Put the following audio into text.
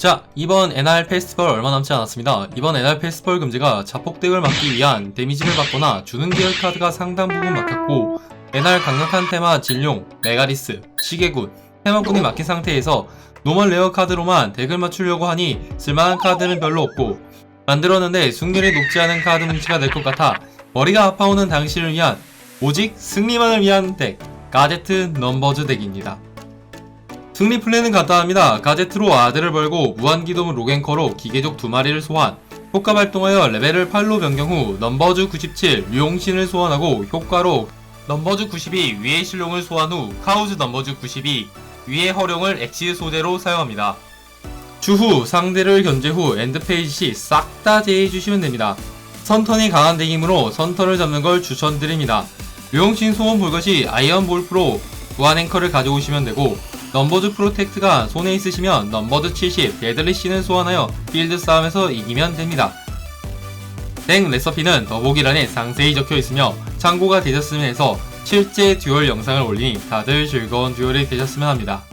자, 이번 NR 페스티벌 얼마 남지 않았습니다. 이번 NR 페스티벌 금지가 자폭덱을 막기 위한 데미지를 받거나 주는 계열 카드가 상당 부분 막혔고 NR 강력한 테마 진룡, 메가리스, 시계군, 테마군이 막힌 상태에서 노멀 레어 카드로만 덱을 맞추려고 하니 쓸만한 카드는 별로 없고 만들었는데 승률이 높지 않은 카드 뭉치가 될 것 같아 머리가 아파오는 당신을 위한 오직 승리만을 위한 덱 가제트 넘버즈 덱입니다. 승리 플레이는 간단합니다. 가제트로 아들을 벌고 무한기동 로겐커로 기계족 두 마리를 소환 효과 발동하여 레벨을 8로 변경 후 넘버즈 97 류용신을 소환하고 효과로 넘버즈 92 위의 실룡을 소환 후 카우즈 넘버즈 92 위의 허룡을 엑시 소재로 사용합니다. 추후 상대를 견제 후 엔드 페이지 시 싹 다 제해주시면 됩니다. 선턴이 강한 덱이므로 선턴을 잡는 걸 추천드립니다. 류용신 소원 볼 것이 아이언 볼 프로 무한 앵커를 가져오시면 되고 넘버즈 프로텍트가 손에 있으시면 넘버즈 70 데들리 씬을 소환하여 필드 싸움에서 이기면 됩니다. 덱 레서피는 더보기란에 상세히 적혀 있으며 참고가 되셨으면 해서 실제 듀얼 영상을 올리니 다들 즐거운 듀얼이 되셨으면 합니다.